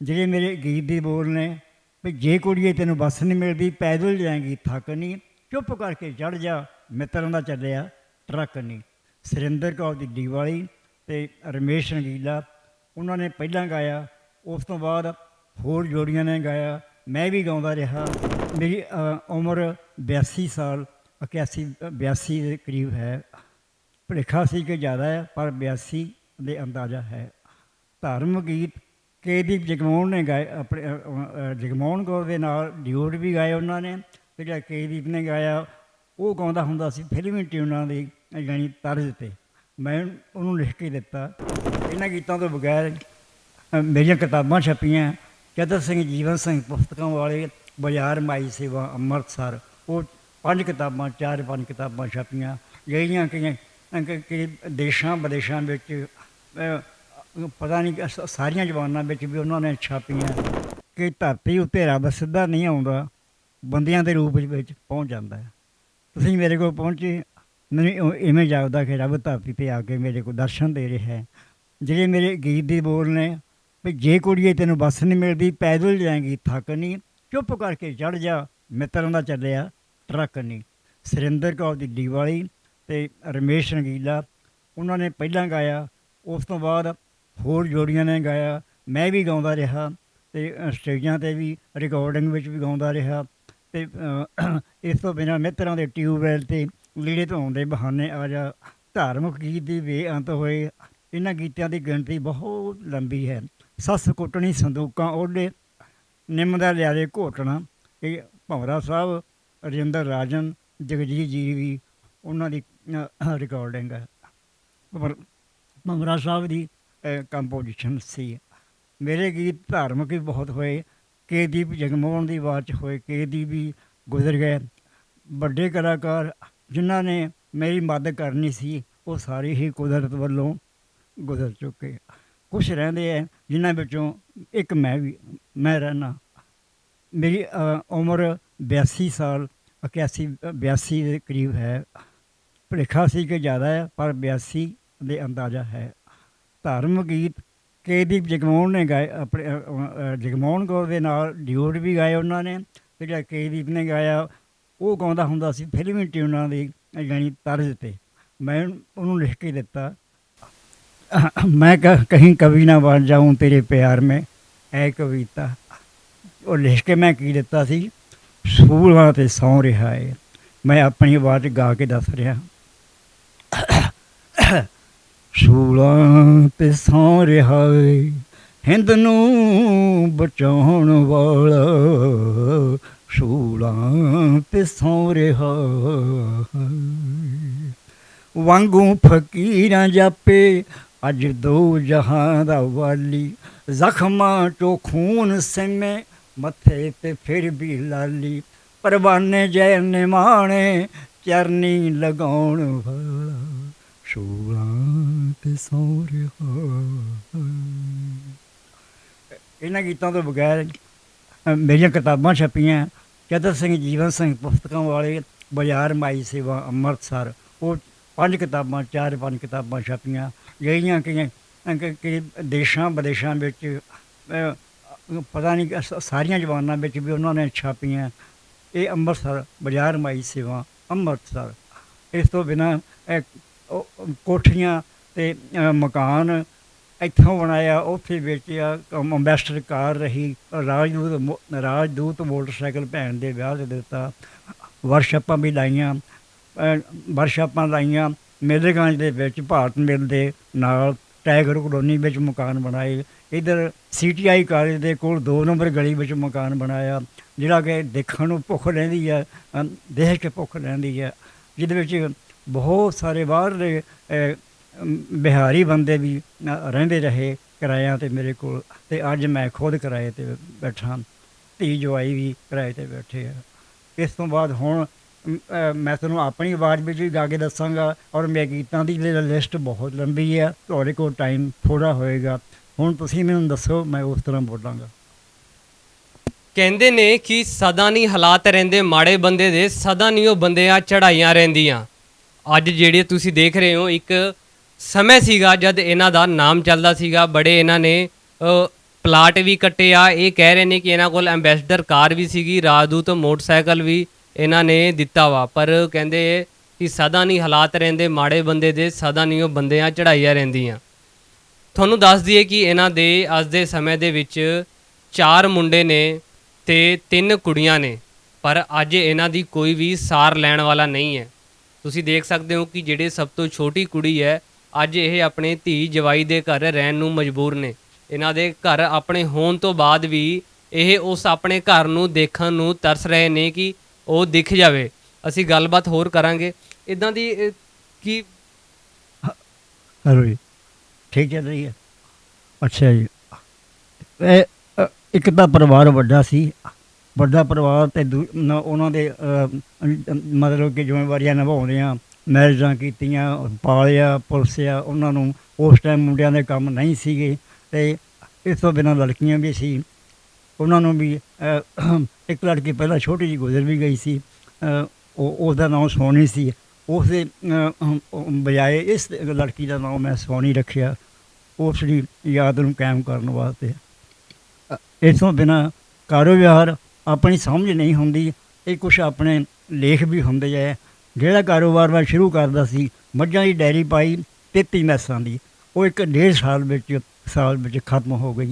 ਜਿਹੜੇ ਮੇਰੇ ਗੀਤ ਦੇ ਬੋਲ ਨੇ, ਵੀ ਜੇ ਕੁੜੀਏ ਤੈਨੂੰ ਬੱਸ ਨਹੀਂ ਮਿਲਦੀ, ਪੈਦਲ ਜਾਏਗੀ, ਥੱਕ ਨਹੀਂ, ਚੁੱਪ ਕਰਕੇ ਚੜ ਜਾ, ਮਿੱਤਰਾਂ ਦਾ ਚੱਲਿਆ, ਟਰੱਕ ਨਹੀਂ। ਸੁਰਿੰਦਰ ਕੌਰ ਦੀ ਦੀਵਾਲੀ ਤੇ ਰਮੇਸ਼ ਰੰਗੀਲਾ, ਉਹਨਾਂ ਨੇ ਪਹਿਲਾਂ ਗਾਇਆ, ਉਸ ਤੋਂ ਬਾਅਦ ਹੋਰ ਜੋੜੀਆਂ ਨੇ ਗਾਇਆ, ਮੈਂ ਵੀ ਗਾਉਂਦਾ ਰਿਹਾ। ਮੇਰੀ ਉਮਰ 82 ਸਾਲ 81 82 ਦੇ ਕਰੀਬ ਹੈ। ਭੁਲੇਖਾ ਸੀ ਕਿ ਜ਼ਿਆਦਾ ਹੈ, ਪਰ 82 ਦੇ ਅੰਦਾਜ਼ਾ ਹੈ। ਧਾਰਮਿਕ ਗੀਤ ਕੇਦੀਪ ਜਗਮੋਹਨ ਨੇ ਗਾਏ ਆਪਣੇ ਅ, ਜਗਮੋਹਨ ਕੌਰ ਦੇ ਨਾਲ ਡਿਊਟ ਵੀ ਗਾਏ ਉਹਨਾਂ ਨੇ ਤੇ ਜਿਹੜਾ ਕੇਦੀਪ ਨੇ ਗਾਇਆ ਉਹ ਗਾਉਂਦਾ ਹੁੰਦਾ ਸੀ ਫਿਲਮੀ ਟਿਊਨਾਂ ਦੀ ਯਾਨੀ ਤਰਜ਼ ਤੇ। ਮੈਂ ਉਹਨੂੰ ਲਿਖ ਕੇ ਦਿੱਤਾ। ਇਹਨਾਂ ਗੀਤਾਂ ਤੋਂ ਬਗੈਰ ਮੇਰੀਆਂ ਕਿਤਾਬਾਂ ਛਪੀਆਂ। ਚਤਰ ਸਿੰਘ ਜੀਵਨ ਸਿੰਘ ਪੁਸਤਕਾਂ ਵਾਲੇ ਬਾਜ਼ਾਰ ਮਾਈ ਸੇਵਾ ਅੰਮ੍ਰਿਤਸਰ ਉਹ ਪੰਜ ਕਿਤਾਬਾਂ ਚਾਰ ਪੰਜ ਕਿਤਾਬਾਂ ਛਪੀਆਂ। ਜਿਹੜੀਆਂ ਕਿ ਦੇਸ਼ਾਂ ਵਿਦੇਸ਼ਾਂ ਵਿੱਚ ਪਤਾ ਨਹੀਂ ਕਿ ਸ- ਸਾਰੀਆਂ ਜ਼ਬਾਨਾਂ ਵਿੱਚ ਵੀ ਉਹਨਾਂ ਨੇ ਛਾਪੀਆਂ ਕਿ ਧਰਤੀ ਉੱਤੇ ਰੱਬ ਸਿੱਧਾ ਨਹੀਂ ਆਉਂਦਾ, ਬੰਦਿਆਂ ਦੇ ਰੂਪ ਵਿੱਚ ਪਹੁੰਚ ਜਾਂਦਾ ਹੈ। ਤੁਸੀਂ ਮੇਰੇ ਕੋਲ ਪਹੁੰਚੇ, ਮੈਨੂੰ ਇਉਂ- ਇਵੇਂ ਜਾਪਦਾ ਕਿ ਰੱਬ ਧਰਤੀ ਤੇ ਆ ਕੇ ਮੇਰੇ ਕੋਲ ਦਰਸ਼ਨ ਦੇ ਰਿਹਾ ਹੈ। ਜਿਹੜੇ ਮੇਰੇ ਗੀਤ ਦੇ ਬੋਲ ਨੇ, ਵੀ ਜੇ ਕੁੜੀਏ ਤੈਨੂੰ ਬੱਸ ਨਹੀਂ ਮਿਲਦੀ, ਪੈਦਲ ਜਾਏਗੀ, ਥੱਕ ਨਹੀਂ, ਚੁੱਪ ਕਰਕੇ ਚੜ ਜਾ, ਮਿੱਤਰਾਂ ਦਾ ਚੱਲਿਆ, ਟਰੱਕ ਨਹੀਂ। ਸੁਰਿੰਦਰ ਕੌਰ ਦੀ ਦੀਵਾਲੀ ਤੇ ਰਮੇਸ਼ ਰੰਗੀਲਾ, ਉਹਨਾਂ ਨੇ ਪਹਿਲਾਂ ਗਾਇਆ, ਉਸ ਤੋਂ ਬਾਅਦ ਹੋਰ ਜੋੜੀਆਂ ਨੇ ਗਾਇਆ। ਮੈਂ ਵੀ ਗਾਉਂਦਾ ਰਿਹਾ ਤੇ ਸਟੇਜਾਂ ਤੇ ਵੀ ਰਿਕਾਰਡਿੰਗ ਵਿੱਚ ਵੀ ਗਾਉਂਦਾ ਰਿਹਾ। ਤੇ ਇਸ ਤੋਂ ਬਿਨਾਂ ਮਿੱਤਰਾਂ ਦੇ ਟਿਊਬਵੈਲ ਤੇ ਲੀੜੇ ਧੋਣ ਦੇ ਬਹਾਨੇ ਆ ਜਾ ਧਾਰਮਿਕ ਗੀਤ ਦੀ ਬੇਅੰਤ ਹੋਏ। ਇਹਨਾਂ ਗੀਤਾਂ ਦੀ ਗਿਣਤੀ ਬਹੁਤ ਲੰਬੀ ਹੈ। ਸੱਸ ਕੁੱਟਣੀ ਸੰਦੂਕਾਂ ਉਹਦੇ ਨਿੰਮ ਦਾ ਲਿਆਰੇ ਘੋਟਣਾ। ਇਹ ਭੰਵਰਾ ਸਾਹਿਬ, ਰਜਿੰਦਰ ਰਾਜਨ, ਜਗਜੀਤ ਜੀ ਵੀ ਉਹਨਾਂ ਦੀ ਰਿਕਾਰਡਿੰਗ ਹੈ। ਪਰ ਭੰਵਰਾ ਸਾਹਿਬ ਦੀ ਕੰਪੋਜੀਸ਼ਨ ਸੀ। ਮੇਰੇ ਗੀਤ ਧਾਰਮਿਕ ਵੀ ਬਹੁਤ ਹੋਏ। ਕੇ ਦੀਪ ਜਗਮੋਹਨ ਦੀ ਆਵਾਜ਼ 'ਚ ਹੋਏ। ਕੇ ਦੀ ਵੀ ਗੁਜ਼ਰ ਗਏ। ਵੱਡੇ ਕਲਾਕਾਰ ਜਿਨ੍ਹਾਂ ਨੇ ਮੇਰੀ ਮਦਦ ਕਰਨੀ ਸੀ, ਉਹ ਸਾਰੇ ਹੀ ਕੁਦਰਤ ਵੱਲੋਂ ਗੁਜ਼ਰ ਚੁੱਕੇ। ਕੁਝ ਰਹਿੰਦੇ ਆ ਜਿਨ੍ਹਾਂ ਵਿੱਚੋਂ ਇੱਕ ਮੈਂ ਵੀ, ਮੈਂ ਰਹਿਣਾ ਮੇਰੀ ਉਮਰ 82 ਸਾਲ 81 82 ਦੇ ਕਰੀਬ ਹੈ। ਭੁਲੇਖਾ ਸੀ ਕਿ ਜ਼ਿਆਦਾ ਹੈ, ਪਰ 82 ਦੇ ਅੰਦਾਜ਼ਾ ਹੈ। ਧਰਮ ਗੀਤ ਕੇਦੀਪ ਜਗਮੋਹਨ ਨੇ ਗਾਏ, ਆਪਣੇ ਜਗਮੋਹਨ ਕੌਰ ਦੇ ਨਾਲ ਡਿਓਰ ਵੀ ਗਾਏ ਉਹਨਾਂ ਨੇ ਤੇ ਜਿਹੜਾ ਕੇਦੀਪ ਨੇ ਗਾਇਆ, ਉਹ ਗਾਉਂਦਾ ਹੁੰਦਾ ਸੀ ਫਿਲਮੀ ਟਿਊਨਾਂ ਦੇ ਜਾਨੀ ਤਰਜ਼ ਤੇ। ਮੈਂ ਉਹਨੂੰ ਲਿਖ ਕੇ ਦਿੱਤਾ, ਮੈਂ ਕਹੀਂ ਕਵੀ ਨਾ ਬਣ ਜਾਉਂ ਤੇਰੇ ਪਿਆਰ ਮੈਂ, ਐ ਕਵਿਤਾ। ਉਹ ਲਿਖ ਕੇ ਮੈਂ ਕੀ ਦਿੱਤਾ ਸੀ? ਸੂਲਾਂ ਤੇ ਸੌਂ ਰਿਹਾ ਏ, ਮੈਂ ਆਪਣੀ ਆਵਾਜ਼ ਗਾ ਕੇ ਦੱਸ ਰਿਹਾ। ਸੂਲਾਂ ਤੇ ਸੌਂ ਰਿਹਾ ਏ, ਹਿੰਦ ਨੂੰ ਬਚਾਉਣ ਵਾਲਾ ਸੂਲਾਂ ਤੇ ਸੌਂ ਰਿਹਾ ਵਾਂਗੂ ਫਕੀਰਾਂ ਜਾਪੇ, ਅੱਜ ਦੋ ਜਹਾਂ ਦਾ ਵਾਲੀ, ਜ਼ਖਮਾਂ ਚੋਂ ਖੂਨ ਸਿਮੇ ਮੱਥੇ ਤੇ ਫਿਰ ਵੀ ਲਾਲੀ, ਪਰਵਾਨੇ ਜੈ ਨਿਮਾਣੇ, ਚਰਨੀ ਲਗਾਉਣ ਵਾਲਾ। ਸ਼ੂਲਾਂ ਤੇ ਸੌ ਇਹਨਾਂ ਗੀਤਾਂ ਤੋਂ ਬਗੈਰ ਮੇਰੀਆਂ ਕਿਤਾਬਾਂ ਛਪੀਆਂ। ਚਤਰ ਸਿੰਘ, ਜੀਵਨ ਸਿੰਘ ਪੁਸਤਕਾਂ ਵਾਲੇ ਬਾਜ਼ਾਰ ਮਾਈ ਸੇਵਾ ਅੰਮ੍ਰਿਤਸਰ। ਉਹ ਪੰਜ ਕਿਤਾਬਾਂ, ਚਾਰ ਪੰਜ ਕਿਤਾਬਾਂ ਛਪੀਆਂ। ਜਿਹੜੀਆਂ ਕਿ ਕਿ- ਦੇਸ਼ਾਂ ਵਿਦੇਸ਼ਾਂ ਵਿੱਚ ਪਤਾ ਨਹੀਂ ਸਾਰੀਆਂ ਜ਼ਬਾਨਾਂ ਵਿੱਚ ਵੀ ਉਹਨਾਂ ਨੇ ਛਾਪੀਆਂ। ਇਹ ਅੰਮ੍ਰਿਤਸਰ ਬਾਜ਼ਾਰ ਮਾਈ ਸੇਵਾ ਅੰਮ੍ਰਿਤਸਰ। ਇਸ ਤੋਂ ਬਿਨਾਂ ਕੋਠੀਆਂ ਤੇ ਮਕਾਨ ਇੱਥੋਂ ਬਣਾਇਆ ਉੱਥੇ ਵੇਚਿਆ ਅਮ- ਅੰਬੈਸਡਰ ਕਾਰ ਰਹੀ ਰਾਜਦੂਤ ਮੋ- ਰਾਜਦੂਤ ਮੋਟਰਸਾਈਕਲ ਭੈਣ ਦੇ ਵਿਆਹ 'ਤੇ ਦਿੱਤਾ ਵਰਕਸ਼ਾਪਾਂ ਵੀ ਲਾਈਆਂ ਅ, ਵਰਕਸ਼ਾਪਾਂ ਲਾਈਆਂ ਮੇਲੇਗੰਜ ਦੇ ਵਿੱਚ ਭਾਰਤ ਮਿਲ ਦੇ ਨਾਲ ਟਾਈਗਰ ਕਲੋਨੀ ਵਿੱਚ ਮਕਾਨ ਬਣਾਏ ਇਧਰ ਸੀਟੀਆਈ ਕਾਲਜ ਦੇ ਕੋਲ 2 ਨੰਬਰ ਗਲੀ ਵਿੱਚ ਮਕਾਨ ਬਣਾਇਆ ਜਿਹੜਾ ਕਿ ਦੇਖਣ ਨੂੰ ਭੁੱਖ ਰਹਿੰਦੀ ਹੈ ਅ, ਦੇਖ ਕੇ ਭੁੱਖ ਰਹਿੰਦੀ ਹੈ ਜਿਹਦੇ ਵਿੱਚ ਬਹੁਤ ਸਾਰੇ ਬਾਹਰਲੇ ਬਿਹਾਰੀ ਬੰਦੇ ਵੀ ਰਹਿੰਦੇ ਰਹੇ ਕਿਰਾਇਆਂ ਤੇ ਮੇਰੇ ਕੋਲ ਤੇ ਅੱਜ ਮੈਂ ਖੁਦ ਕਿਰਾਏ ਤੇ ਬੈਠਾ ਧੀ ਜਵਾਈ ਵੀ ਕਿਰਾਏ ਤੇ ਬੈਠੇ ਆ। ਇਸ ਤੋਂ ਬਾਅਦ ਹੁਣ ਮੈਂ ਤੁਹਾਨੂੰ ਆਪਣੀ ਆਵਾਜ਼ ਵਿੱਚ ਵੀ ਗਾ ਕੇ ਦੱਸਾਂਗਾ ਔਰ ਮੇਰੇ ਗੀਤਾਂ ਦੀ ਲਿਸਟ ਬਹੁਤ ਲੰਬੀ ਹੈ ਤੁਹਾਡੇ ਕੋਲ ਟਾਈਮ ਥੋੜਾ ਹੋਏਗਾ। ਹੁਣ ਤੁਸੀਂ ਮੈਨੂੰ ਦੱਸੋ, ਮੈਂ ਉਸ ਤਰ੍ਹਾਂ ਬੋਲਾਂਗਾ। ਕਹਿੰਦੇ ਨੇ ਕਿ ਸਦਾ ਨਹੀਂ ਹਾਲਾਤ ਰਹਿੰਦੇ ਮਾੜੇ ਬੰਦੇ ਦੇ, ਸਦਾ ਨਹੀਂ ਉਹ ਬੰਦਿਆਂ ਚੜਾਈਆਂ ਰਹਿੰਦੀਆਂ। ਅੱਜ ਜਿਹੜੇ ਤੁਸੀਂ ਦੇਖ ਰਹੇ ਹੋ, ਇੱਕ ਸਮੇਂ ਸੀਗਾ ਜਦ ਇਹਨਾਂ ਦਾ ਨਾਮ ਚੱਲਦਾ ਸੀਗਾ, ਬੜੇ ਇਹਨਾਂ ਨੇ ਪਲਾਟ ਵੀ ਕੱਟੇ ਆ। ਇਹ ਕਹਿ ਰਹੇ ਨੇ ਕਿ ਇਹਨਾਂ ਕੋਲ ਐਂਬੈਸਡਰ ਕਾਰ ਵੀ ਸੀਗੀ, ਰਾਜਦੂਤ ਮੋਟਰਸਾਈਕਲ ਵੀ ਇਹਨਾਂ ਨੇ ਦਿੱਤਾ ਵਾ। ਪਰ ਕਹਿੰਦੇ ਕਿ ਸਦਾ ਨਹੀਂ ਹਾਲਾਤ ਰਹਿੰਦੇ, ਮਾੜੇ ਬੰਦੇ ਦੇ, ਸਦਾ ਨਹੀਂ ਉਹ ਬੰਦਿਆਂ ਚੜਾਈਆਂ ਰਹਿੰਦੀਆਂ। ਤੁਹਾਨੂੰ ਦੱਸ ਦਈਏ ਕਿ ਇਹਨਾਂ ਦੇ ਅੱਜ ਦੇ ਸਮੇਂ ਦੇ ਵਿੱਚ ਚਾਰ ਮੁੰਡੇ ਨੇ ਤੇ ਤਿੰਨ ਕੁੜੀਆਂ ਨੇ, ਪਰ ਅੱਜ ਇਹਨਾਂ ਦੀ ਕੋਈ ਵੀ ਸਾਰ ਲੈਣ ਵਾਲਾ ਨਹੀਂ ਹੈ। ਤੁਸੀਂ ਦੇਖ ਸਕਦੇ ਹੋ ਕਿ ਜਿਹੜੇ ਸਭ ਤੋਂ ਛੋਟੀ ਕੁੜੀ ਹੈ ਅੱਜ ਇਹ ਆਪਣੇ ਧੀ ਜਵਾਈ ਦੇ ਘਰ ਰਹਿਣ ਨੂੰ ਮਜਬੂਰ ਨੇ। ਇਹਨਾਂ ਦੇ ਘਰ ਆਪਣੇ ਹੋਣ ਤੋਂ ਬਾਅਦ ਵੀ ਇਹ ਉਸ ਆਪਣੇ ਘਰ ਨੂੰ ਦੇਖਣ ਨੂੰ ਤਰਸ ਰਹੇ ਨੇ ਕਿ ਉਹ ਦਿਖ ਜਾਵੇ। ਅਸੀਂ ਗੱਲਬਾਤ ਹੋਰ ਕਰਾਂਗੇ। ਇਦਾਂ ਦੀ ਕੀ ਜੀ ਠੀਕ ਚੱਲ ਰਹੀ ਹੈ। ਅੱਛਾ ਜੀ। ਇਹ ਅ, ਇੱਕ ਤਾਂ ਪਰਿਵਾਰ ਵੱਡਾ ਸੀ। ਵੱਡਾ ਪਰਿਵਾਰ ਤੇ ਦੂ- ਨ- ਉਹਨਾਂ ਦੇ ਅ, ਮਤਲਬ ਕਿ ਜ਼ਿੰਮੇਵਾਰੀਆਂ ਨਿਭਾਉਂਦਿਆਂ ਮੈਰਿਜਾਂ ਕੀਤੀਆਂ ਪਾਲਿਆ ਪੁਲਸਿਆ ਉਹਨਾਂ ਨੂੰ ਉਸ ਟਾਈਮ ਮੁੰਡਿਆਂ ਦੇ ਕੰਮ ਨਹੀਂ ਸੀਗੇ ਤੇ ਇਸ ਤੋਂ ਬਿਨਾਂ ਲੜਕੀਆਂ ਵੀ ਸੀ। ਉਹਨਾਂ ਨੂੰ ਵੀ ਅ, ਇੱਕ ਲੜਕੀ ਪਹਿਲਾਂ ਛੋਟੀ ਜਿਹੀ ਗੁਜ਼ਰ ਵੀ ਗਈ ਸੀ। ਅ, ਉਹ ਉਹਦਾ ਨਾਮ ਸੋਨੀ ਸੀ। ਉਸ ਦੇ ਅ, ਅਮ, ਬਜਾਏ ਇਸ ਲੜਕੀ ਦਾ ਨਾਮ ਮੈਂ ਸੋਨੀ ਰੱਖਿਆ। ਉਸ ਦੀ ਯਾਦ ਨੂੰ ਕਾਇਮ ਕਰਨ ਵਾਸਤੇ। ਅ, ਇਸ ਤੋਂ ਬਿਨਾਂ ਕਾਰੋਬਾਰ ਆਪਣੀ ਸਮਝ ਨਹੀਂ ਹੁੰਦੀ, ਇਹ ਕੁਝ ਆਪਣੇ ਲੇਖ ਵੀ ਹੁੰਦੇ ਹੈ ਜਿਹੜਾ ਕਾਰੋਬਾਰ ਮੈਂ ਸ਼ੁਰੂ ਕਰਦਾ ਸੀ, ਮੱਝਾਂ ਦੀ ਡੈਰੀ ਪਾਈ 33 ਮੈਸਾਂ ਦੀ, ਉਹ ਇੱਕ ਡੇਢ ਸਾਲ ਵਿੱਚ ਸਾਲ ਵਿੱਚ ਖਤਮ ਹੋ ਗਈ।